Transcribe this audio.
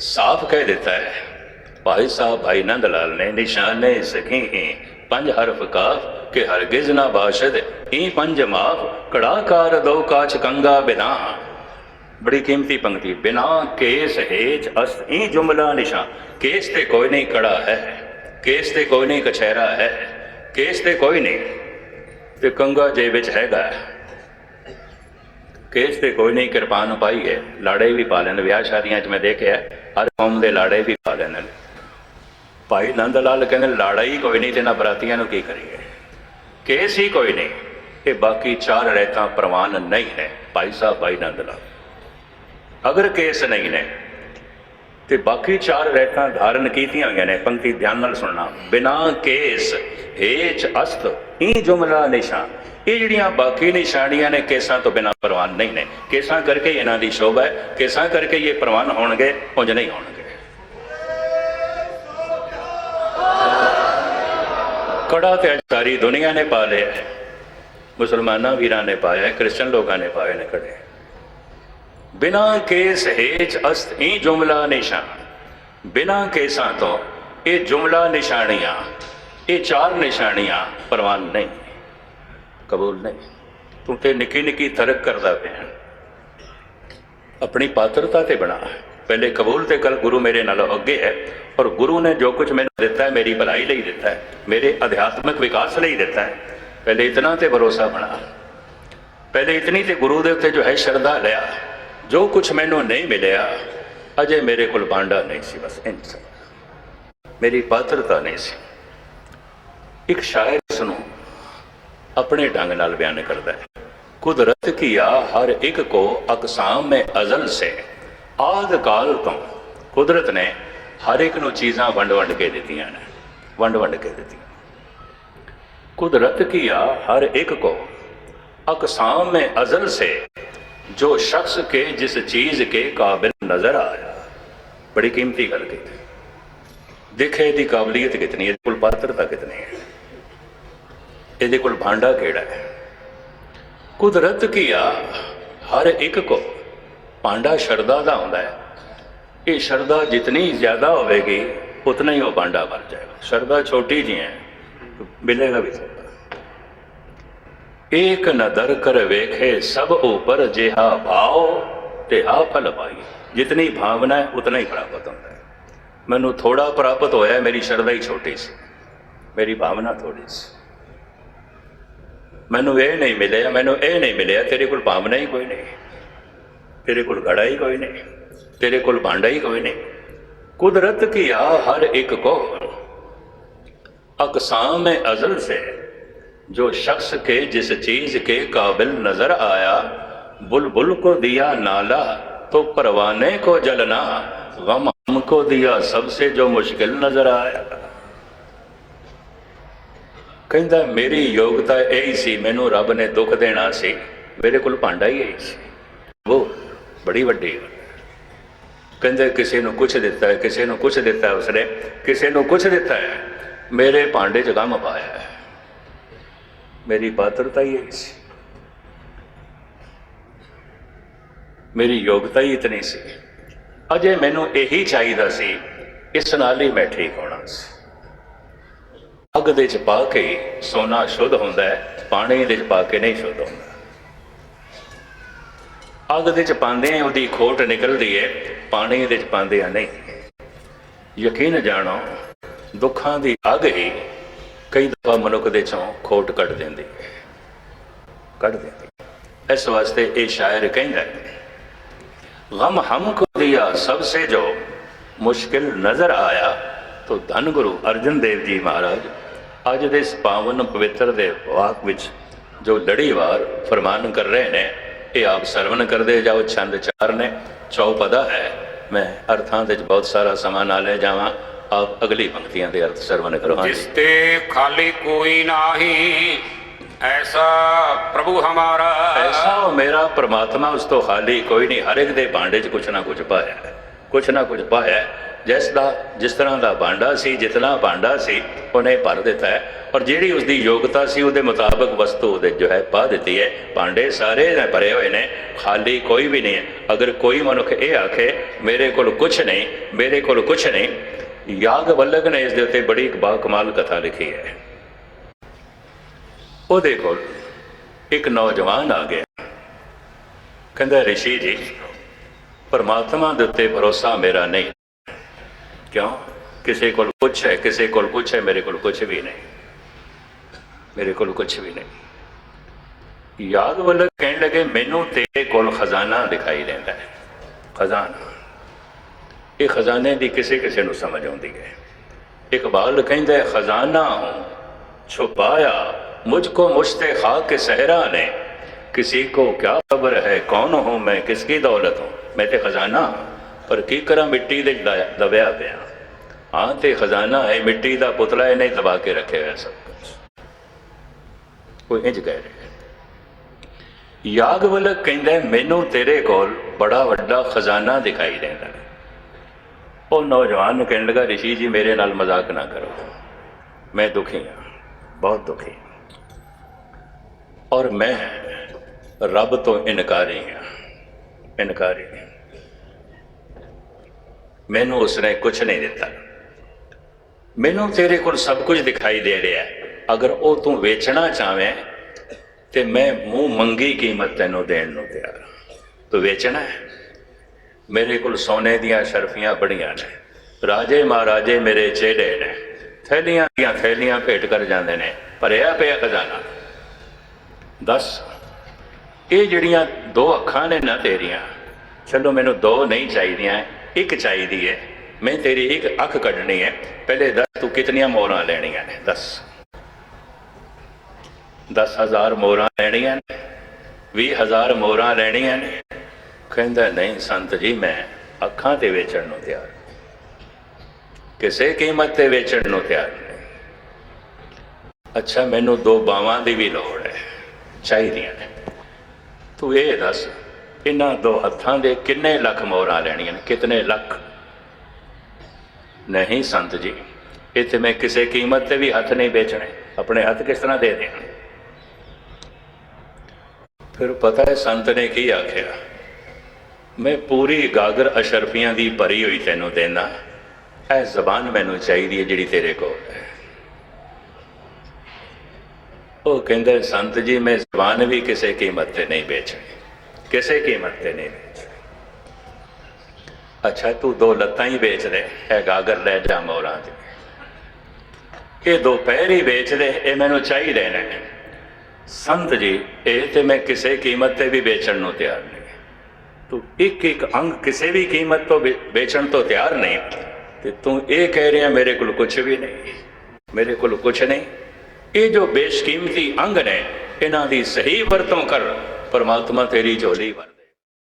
ਸਾਫ਼ ਕਹਿ ਦਿੱਤਾ ਹੈ। ਭਾਈ ਸਾਹਿਬ, ਭਾਈ ਨੰਦ ਲਾਲ ਨੇ ਨਿਸ਼ਾਨੇ ਸਖੀ ਪੰਜ ਹਰਫ ਕਾਫ ਕਿ ਹਰਗਿਜ਼ ਨਾ ਬਾਸ਼ਦ। ਈ ਪੰਜ ਮਾਫ, ਕੜਾਕਾਰ ਦੋ ਕਾਚ ਕੰਗਾ ਬਿਨਾ। ਬੜੀ ਕੀਮਤੀ ਪੰਕਤੀ, ਬਿਨਾ ਕੇਸ ਹੇਜ ਅਸ ਇਹ ਜੁਮਲਾ ਨਿਸ਼ਾਨ। ਕੇਸ ਤੇ ਕੋਈ ਨਹੀਂ ਕੜਾ ਹੈ, ਕੇਸ ਤੇ ਕੋਈ ਨਹੀਂ ਕਛਹਿਰਾ ਹੈ, ਕੇਸ ਤੇ ਕੋਈ ਨਹੀਂ। ਤੇ ਕੰਗਾ ਜੇ ਵਿੱਚ ਹੈਗਾ ਕੇਸ ਤੇ ਕੋਈ ਨਹੀਂ ਕਿਰਪਾਨ ਪਾਈ ਹੈ। ਲਾੜੇ ਵੀ ਪਾ ਲੈਣ ਵਿਆਹ ਸ਼ਾਦੀਆਂ 'ਚ ਮੈਂ ਦੇਖਿਆ, ਹਰ ਕੌਮ ਦੇ ਲਾੜੇ ਵੀ ਪਾ ਲੈਣ ਭਾਈ ਨੰਦ ਲਾਲ ਕਹਿੰਦੇ, ਲਾੜਾ ਹੀ ਕੋਈ ਨਹੀਂ ਤੇ ਨਾ ਬਰਾਤੀਆਂ ਨੂੰ ਕੀ ਕਰੀਏ? ਕੇਸ ਹੀ ਕੋਈ ਨਹੀਂ। ਇਹ ਬਾਕੀ ਚਾਰ ਰਹਿਤਾਂ ਪ੍ਰਵਾਨ ਨਹੀਂ ਹੈ ਭਾਈ ਸਾਹਿਬ, ਭਾਈ ਨੰਦ ਲਾਲ ਅਗਰ ਕੇਸ ਨਹੀਂ ਨੇ, ਤੇ ਬਾਕੀ ਚਾਰ ਰਹਿਤਾਂ ਧਾਰਨ ਕੀਤੀਆਂ ਹੋਈਆਂ ਨੇ, ਪੰਕਤੀ ਧਿਆਨ ਨਾਲ ਸੁਣਨਾ। ਬਿਨਾ ਕੇਸ, ਹੇਚ ਅਸਤ ਇਹ ਜੁਮਲਾ ਨਿਸ਼ਾਨ। ਇਹ ਜਿਹੜੀਆਂ ਬਾਕੀ ਨਿਸ਼ਾਨੀਆਂ ਨੇ ਕੇਸਾਂ ਤੋਂ ਬਿਨਾ ਪ੍ਰਵਾਨ ਨਹੀਂ ਨੇ। ਕੇਸਾਂ ਕਰਕੇ ਇਹਨਾਂ ਦੀ ਸ਼ੋਭਾ ਹੈ ਕੇਸਾਂ ਕਰਕੇ ਇਹ ਪ੍ਰਵਾਨ ਹੋਣਗੇ ਉਂਝ ਨਹੀਂ ਹੋਣਗੇ। ਕੜਾ ਤੇ ਅੱਜ ਸਾਰੀ ਦੁਨੀਆ ਨੇ ਪਾ ਲਿਆ ਹੈ। ਮੁਸਲਮਾਨਾਂ ਵੀਰਾਂ ਨੇ ਪਾਇਆ ਹੈ, ਕ੍ਰਿਸਚਨ ਲੋਕਾਂ ਨੇ ਪਾਏ ਨੇ ਕੜੇ। ਬਿਨਾ ਕੇਸ ਹੇਚ ਅਸਤ ਇਹ ਜੁਮਲਾ ਨਿਸ਼ਾਨ। ਬਿਨਾ ਕੇਸਾਂ ਤੋਂ ਇਹ ਜੁਮਲਾ ਨਿਸ਼ਾਨੀਆਂ ਇਹ ਚਾਰ ਨਿਸ਼ਾਨੀਆਂ ਪ੍ਰਵਾਨ ਨਹੀਂ। ਕਬੂਲ ਨਹੀਂ। ਤੂੰ ਤੇ ਨਿੱਕੀ ਨਿੱਕੀ ਤਰਕ ਕਰਦਾ ਪਿਆ। ਆਪਣੀ ਪਾਤਰਤਾ ਤੇ ਬਣਾ। ਪਹਿਲੇ ਕਬੂਲ ਤੇ ਕਰ ਗੁਰੂ ਮੇਰੇ ਨਾਲ ਅੱਗੇ ਹੈ। ਔਰ ਗੁਰੂ ਨੇ ਜੋ ਕੁਝ ਮੈਨੂੰ ਦਿੱਤਾ ਹੈ, ਮੇਰੀ ਭਲਾਈ ਲਈ ਦਿੱਤਾ ਹੈ। ਮੇਰੇ ਅਧਿਆਤਮਿਕ ਵਿਕਾਸ ਲਈ ਦਿੱਤਾ ਹੈ। ਪਹਿਲੇ ਇਤਨਾ ਤੇ ਭਰੋਸਾ ਬਣਾ। ਪਹਿਲੇ ਇਤਨੀ ਤੇ ਗੁਰੂ ਦੇ ਉੱਤੇ ਜੋ ਹੈ ਸ਼ਰਧਾ ਲਿਆ। ਜੋ ਕੁਝ ਮੈਨੂੰ ਨਹੀਂ ਮਿਲਿਆ, ਅਜੇ ਮੇਰੇ ਕੋਲ ਬਾਂਡਾ ਨਹੀਂ ਸੀ, ਬਸ ਇੰਜ ਮੇਰੀ ਪਾਤਰਤਾ ਨਹੀਂ ਸੀ। ਇੱਕ ਸ਼ਾਇਰ ਆਪਣੇ ਢੰਗ ਨਾਲ ਬਿਆਨ ਕਰਦਾ ਹੈ ਕੁਦਰਤ ਕੀਆ ਹਰ ਇੱਕ ਕੋ ਅਕਸਾਮ ਮੈਂ ਅਜ਼ਲ ਸੇ ਆਦ ਕਾਲ ਤੋਂ ਕੁਦਰਤ ਨੇ ਹਰ ਇੱਕ ਨੂੰ ਚੀਜ਼ਾਂ ਵੰਡ ਵੰਡ ਕੇ ਦਿੱਤੀਆਂ ਨੇ ਵੰਡ ਵੰਡ ਕੇ ਦਿੱਤੀਆਂ कुदरत किया हर एक को अकसाम में अजल से जो शख्स के जिस चीज के काबिल नजर आया बड़ी कीमती गल की ਦੇਖੇ ਇਹਦੀ ਕਾਬਲੀਅਤ ਕਿਤਨੀ ਹੈ ਇਹਦੇ ਕੋਲ ਪਾਤਰਤਾ ਕਿਤਨੀ ਹੈ ਇਹਦੇ ਕੋਲ ਭਾਂਡਾ ਕਿਹੜਾ ਹੈ? ਕੁਦਰਤ ਕੀ ਆ? ਹਰ ਇੱਕ ਕੋ ਭਾਂਡਾ ਸ਼ਰਦਾ ਦਾ ਹੁੰਦਾ ਹੈ। ਇਹ ਸ਼ਰਦਾ ਜਿਤਨੀ ਜ਼ਿਆਦਾ ਹੋਵੇਗੀ, ਉਤਨਾ ਹੀ ਉਹ ਭਾਂਡਾ ਭਰ ਜਾਏਗਾ। ਸ਼ਰਦਾ ਛੋਟੀ ਜੀ ਹੈ, ਮਿਲੇਗਾ ਵੀ ਥੋੜਾ ਏਕ ਨਦਰ ਕਰ ਵੇਖੇ, ਸਭ ਉਪਰ ਜਿਹਾ ਭਾਉ ਤੇ ਆ ਫਲ ਪਾਈ ਜਿਤਨੀ ਭਾਵਨਾ ਹੈ, ਉਤਨਾ ਹੀ ਪ੍ਰਾਪਤ ਹੁੰਦਾ ਹੈ। ਮੈਨੂੰ ਥੋੜਾ ਪ੍ਰਾਪਤ ਹੋਇਆ, ਮੇਰੀ ਸ਼ਰਧਾ ਹੀ ਛੋਟੀ ਸੀ। ਮੇਰੀ ਭਾਵਨਾ ਥੋੜੀ ਸੀ। مینو یہ نہیں ملے ਮੈਨੂੰ یہ نہیں ملے تیرے کو ਭਾਵਨਾ ਹੀ کوئی نہیں تیرے ਕੋਲ ਘੜਾ ہی کوئی نہیں تیرے ਕੋਲ بانڈا ہی کوئی نہیں قدرت کیا ہر ایک کو اقسام ازل سے جو شخص کے جس چیز کے قابل نظر آیا بلبل کو دیا نالا تو پروانے کو جلنا غم ہم کو دیا سب سے جو مشکل نظر آیا ਕਹਿੰਦਾ, ਮੇਰੀ ਯੋਗਤਾ ਇਹੀ ਸੀ, ਮੈਨੂੰ ਰੱਬ ਨੇ ਦੁੱਖ ਦੇਣਾ ਸੀ। ਮੇਰੇ ਕੋਲ ਭਾਂਡਾ ਹੀ ਇਹੀ ਸੀ। ਉਹ ਬੜੀ ਵੱਡੀ ਗੱਲ ਕਹਿੰਦੇ, ਕਿਸੇ ਨੂੰ ਕੁਝ ਦਿੱਤਾ ਹੈ, ਕਿਸੇ ਨੂੰ ਕੁਝ ਦਿੱਤਾ ਹੈ ਉਸਨੇ, ਕਿਸੇ ਨੂੰ ਕੁਝ ਦਿੱਤਾ ਹੈ। ਮੇਰੇ ਭਾਂਡੇ 'ਚ ਗਮ ਪਾਇਆ ਹੈ। ਮੇਰੀ ਪਾਤਰਤਾ ਹੀ ਇਹੀ ਸੀ। ਮੇਰੀ ਯੋਗਤਾ ਹੀ ਇਤਨੀ ਸੀ। ਅਜੇ ਮੈਨੂੰ ਇਹੀ ਚਾਹੀਦਾ ਸੀ, ਇਸ ਨਾਲ ਹੀ ਮੈਂ ਠੀਕ ਹੋਣਾ ਸੀ। ਅੱਗ ਦੇ ਚ ਪਾ ਕੇ ਸੋਨਾ ਸ਼ੁੱਧ ਹੁੰਦਾ ਹੈ ਪਾਣੀ ਦੇ ਚ ਪਾ ਕੇ ਨਹੀਂ ਸ਼ੁੱਧ ਹੁੰਦਾ ਅੱਗ ਦੇ ਚ ਪਾਉਂਦੇ ਆ ਉਹਦੀ ਖੋਟ ਨਿਕਲਦੀ ਹੈ ਪਾਣੀ ਦੇ ਚ ਪਾਉਂਦੇ ਆ ਨਹੀਂ ਯਕੀਨ ਜਾਣੋ ਦੁੱਖਾਂ ਦੀ ਅੱਗ ਹੀ ਕਈ ਦਫਾ ਮਨੁੱਖ ਦੇ ਚੋਂ ਖੋਟ ਕੱਢ ਦਿੰਦੀ ਹੈ ਕੱਢ ਦਿੰਦੀ ਹੈ। ਇਸ ਵਾਸਤੇ ਇਹ ਸ਼ਾਇਰ ਕਹਿੰਦਾ ਹੈ गम हमको दिया सबसे जो मुश्किल नजर आया तो ਧੰਨ ਗੁਰੂ ਅਰਜਨ ਦੇਵ ਜੀ ਮਹਾਰਾਜ ਅੱਜ ਦੇ ਇਸ ਪਾਵਨ ਪਵਿੱਤਰ ਦੇ ਵਾਕ ਵਿੱਚ ਜੋ ਲੜੀਵਾਰ ਫਰਮਾਨ ਕਰ ਰਹੇ ਨੇ ਇਹ ਆਪ ਸਰਵਨ ਕਰਦੇ ਜਾਓ ਛੰਦ ਚਾਰ ਨੇ ਚੌਪਦਾ ਹੈ ਮੈਂ ਅਰਥਾਂ ਦੇ ਵਿੱਚ ਬਹੁਤ ਸਾਰਾ ਸਮਾਂ ਨਾ ਲੈ ਜਾਵਾਂ ਆਪ ਅਗਲੀ ਪੰਕਤੀਆਂ ਦੇ ਅਰਥ ਸਰਵਨ ਕਰਵਾਉਂ ਜਿਸ ਤੇ ਖਾਲੀ ਕੋਈ ਨਾਹੀ ਐਸਾ ਪ੍ਰਭੂ ਹਮਾਰਾ। ਐਸਾ ਮੇਰਾ ਪ੍ਰਮਾਤਮਾ ਉਸ ਤੋਂ ਖਾਲੀ ਕੋਈ ਨਹੀਂ ਹਰ ਇੱਕ ਦੇ ਭਾਂਡੇ 'ਚ ਕੁਛ ਨਾ ਕੁਛ ਪਾਇਆ ਹੈ ਕੁਛ ਨਾ ਕੁਛ ਪਾਇਆ ਹੈ। ਜਿਸ ਦਾ ਜਿਸ ਤਰ੍ਹਾਂ ਦਾ ਭਾਂਡਾ ਸੀ, ਜਿਤਨਾ ਭਾਂਡਾ ਸੀ, ਉਹਨੇ ਭਰ ਦਿੱਤਾ ਹੈ। ਔਰ ਜਿਹੜੀ ਉਸ ਦੀ ਯੋਗਤਾ ਸੀ, ਉਹਦੇ ਮੁਤਾਬਕ ਵਸਤੂ ਉਹਦੇ ਜੋ ਹੈ ਪਾ ਦਿੱਤੀ ਹੈ। ਭਾਂਡੇ ਸਾਰੇ ਨੇ ਭਰੇ ਹੋਏ ਨੇ, ਖਾਲੀ ਕੋਈ ਵੀ ਨਹੀਂ ਹੈ। ਅਗਰ ਕੋਈ ਮਨੁੱਖ ਇਹ ਆਖੇ, ਮੇਰੇ ਕੋਲ ਕੁਝ ਨਹੀਂ, ਮੇਰੇ ਕੋਲ ਕੁਝ ਨਹੀਂ, ਯਾਗ ਵੱਲਗ ਨੇ ਇਸ ਦੇ ਉੱਤੇ ਬੜੀ ਇੱਕ ਬਾ ਕਮਾਲ ਕਥਾ ਲਿਖੀ ਹੈ। ਉਹਦੇ ਕੋਲ ਇੱਕ ਨੌਜਵਾਨ ਆ ਗਿਆ। ਕਹਿੰਦਾ, ਰਿਸ਼ੀ ਜੀ, ਪਰਮਾਤਮਾ ਦੇ ਉੱਤੇ ਭਰੋਸਾ ਮੇਰਾ ਨਹੀਂ। کیوں؟ کسی کو کچھ ہے، کسی کو کچھ ہے، میرے کو کچھ بھی نہیں۔ میرے کو کچھ بھی نہیں۔ یاد وہ لگ کہنے لگے، مینو تیرے کو خزانہ دکھائی دیتا ہے۔ خزانہ۔ یہ خزانے دی کسی کسی نو سمجھ آتی ہے۔ اقبال کہندا ہے، خزانہ ہوں، چھپایا، مجھ کو مشتے خاک کے صحرا نے۔ کسی کو کیا خبر ہے؟ کون ہوں میں؟ کس کی دولت ہوں؟ میں تے خزانہ ہوں ਪਰ ਕੀ ਕਰਾਂ, ਮਿੱਟੀ ਦੇ ਦਬਿਆ ਪਿਆ। ਹਾਂ ਤੇ ਖਜ਼ਾਨਾ ਹੈ, ਮਿੱਟੀ ਦਾ ਪੁਤਲਾ ਇਹਨੇ ਦਬਾ ਕੇ ਰੱਖਿਆ ਹੋਇਆ ਸਭ ਕੁਝ ਕੋਈ ਇੰਜ ਕਹਿ ਰਿਹਾ ਯਾਗਵਲਕ ਕਹਿੰਦਾ ਮੈਨੂੰ ਤੇਰੇ ਕੋਲ ਬੜਾ ਵੱਡਾ ਖਜ਼ਾਨਾ ਦਿਖਾਈ ਦਿੰਦਾ ਉਹ ਨੌਜਵਾਨ ਨੂੰ ਕਹਿਣ ਲੱਗਾ, ਰਿਸ਼ੀ ਜੀ, ਮੇਰੇ ਨਾਲ ਮਜ਼ਾਕ ਨਾ ਕਰੋ। ਮੈਂ ਦੁਖੀ ਹਾਂ, ਬਹੁਤ ਦੁਖੀ ਹਾਂ। ਔਰ ਮੈਂ ਰੱਬ ਤੋਂ ਇਨਕਾਰੀ ਹਾਂ। ਇਨਕਾਰੀ ਹਾਂ। ਮੈਨੂੰ ਉਸਨੇ ਕੁਝ ਨਹੀਂ ਦਿੱਤਾ। ਮੈਨੂੰ ਤੇਰੇ ਕੋਲ ਸਭ ਕੁਝ ਦਿਖਾਈ ਦੇ ਰਿਹਾ ਅਗਰ ਉਹ ਤੂੰ ਵੇਚਣਾ ਚਾਵੇਂ ਤੇ ਮੈਂ ਮੂੰਹ ਮੰਗੀ ਕੀਮਤ ਤੈਨੂੰ ਦੇਣ ਨੂੰ ਤਿਆਰ ਹਾਂ। ਤੂੰ ਵੇਚਣਾ ਹੈ? ਮੇਰੇ ਕੋਲ ਸੋਨੇ ਦੀਆਂ ਸ਼ਰਫੀਆਂ ਬੜੀਆਂ ਨੇ। ਰਾਜੇ ਮਹਾਰਾਜੇ ਮੇਰੇ ਚਿਹੜੇ ਨੇ। ਥੈਲੀਆਂ ਦੀਆਂ ਥੈਲੀਆਂ ਭੇਟ ਕਰ ਜਾਂਦੇ ਨੇ। ਭਰਿਆ ਪਿਆ ਖਜ਼ਾਨਾ। ਦੱਸ, ਇਹ ਜਿਹੜੀਆਂ ਦੋ ਅੱਖਾਂ ਨੇ ਨਾ ਤੇਰੀਆਂ, ਚਲੋ ਮੈਨੂੰ ਦੋ ਨਹੀਂ ਚਾਹੀਦੀਆਂ ਇੱਕ ਚਾਹੀਦੀ ਹੈ। ਮੈਂ ਤੇਰੀ ਇੱਕ ਅੱਖ ਕੱਢਣੀ ਹੈ। ਪਹਿਲੇ ਦੱਸ ਤੂੰ ਕਿਤਨੀਆਂ ਮੋਹਰਾਂ ਲੈਣੀਆਂ ਨੇ? ਦੱਸ। 10000 ਮੋਹਰਾਂ ਲੈਣੀਆਂ ਨੇ। 20000 ਮੋਹਰਾਂ ਲੈਣੀਆਂ ਨੇ। ਕਹਿੰਦਾ, ਨਹੀਂ ਸੰਤ ਜੀ, ਮੈਂ ਅੱਖਾਂ ਤੇ ਵੇਚਣ ਨੂੰ ਤਿਆਰ ਕਿਸੇ ਕੀਮਤ ਤੇ ਵੇਚਣ ਨੂੰ ਤਿਆਰ ਨਹੀਂ। ਅੱਛਾ, ਮੈਨੂੰ ਦੋ ਬਾਵਾਂ ਦੀ ਵੀ ਲੋੜ ਹੈ। ਚਾਹੀਦੀਆਂ ਨੇ। ਤੂੰ ਇਹ ਦੱਸ। ਇਹਨਾਂ ਦੋ ਹੱਥਾਂ ਦੇ ਕਿੰਨੇ ਲੱਖ ਮੋਹਰਾਂ ਲੈਣੀਆਂ ਨੇ? ਕਿਤਨੇ ਲੱਖ? ਨਹੀਂ ਸੰਤ ਜੀ, ਇੱਥੇ ਮੈਂ ਕਿਸੇ ਕੀਮਤ ਤੇ ਵੀ ਹੱਥ ਨਹੀਂ ਵੇਚਣੇ। ਆਪਣੇ ਹੱਥ ਕਿਸ ਤਰ੍ਹਾਂ ਦੇ ਦੇਣ? ਫਿਰ ਪਤਾ ਹੈ ਸੰਤ ਨੇ ਕੀ ਆਖਿਆ? ਮੈਂ ਪੂਰੀ ਗਾਗਰ ਅਸ਼ਰਫੀਆਂ ਦੀ ਭਰੀ ਹੋਈ ਤੈਨੂੰ ਦੇਣਾ ਇਹ ਜ਼ਬਾਨ ਮੈਨੂੰ ਚਾਹੀਦੀ ਹੈ ਜਿਹੜੀ ਤੇਰੇ ਕੋਲ ਹੈ। ਉਹ ਕਹਿੰਦੇ, ਸੰਤ ਜੀ, ਮੈਂ ਜ਼ਬਾਨ ਵੀ ਕਿਸੇ ਕੀਮਤ ਤੇ ਨਹੀਂ ਵੇਚਣੀ। ਕਿਸੇ ਕੀਮਤ ਤੇ ਨਹੀਂ ਵੇਚਣੀ ਅੱਛਾ ਤੂੰ ਦੋ ਲੱਤਾਂ ਹੀ ਵੇਚ ਦੇ ਇਹ ਗਾਗਰ ਲੈ ਜਾ ਮੋਰਾਂ ਦੀ ਇਹ ਦੋ ਪੈਰ ਹੀ ਵੇਚ ਦੇ ਇਹ ਮੈਨੂੰ ਚਾਹੀਦੇ ਨੇ ਸੰਤ ਜੀ ਇਹ ਤੇ ਮੈਂ ਕਿਸੇ ਕੀਮਤ ਤੇ ਵੀ ਵੇਚਣ ਨੂੰ ਤਿਆਰ ਨਹੀਂ ਤੂੰ ਇੱਕ ਇੱਕ ਅੰਗ ਕਿਸੇ ਵੀ ਕੀਮਤ ਤੋਂ ਵੇਚਣ ਤੋਂ ਤਿਆਰ ਨਹੀਂ ਤੇ ਤੂੰ ਇਹ ਕਹਿ ਰਿਹਾ ਮੇਰੇ ਕੋਲ ਕੁਝ ਵੀ ਨਹੀਂ ਮੇਰੇ ਕੋਲ ਕੁਝ ਨਹੀਂ ਇਹ ਜੋ ਬੇਸ਼ਕੀਮਤੀ ਅੰਗ ਨੇ ਇਹਨਾਂ ਦੀ ਸਹੀ ਵਰਤੋਂ ਕਰ ਪਰਮਾਤਮਾ ਤੇਰੀ ਝੋਲੀ ਭਰ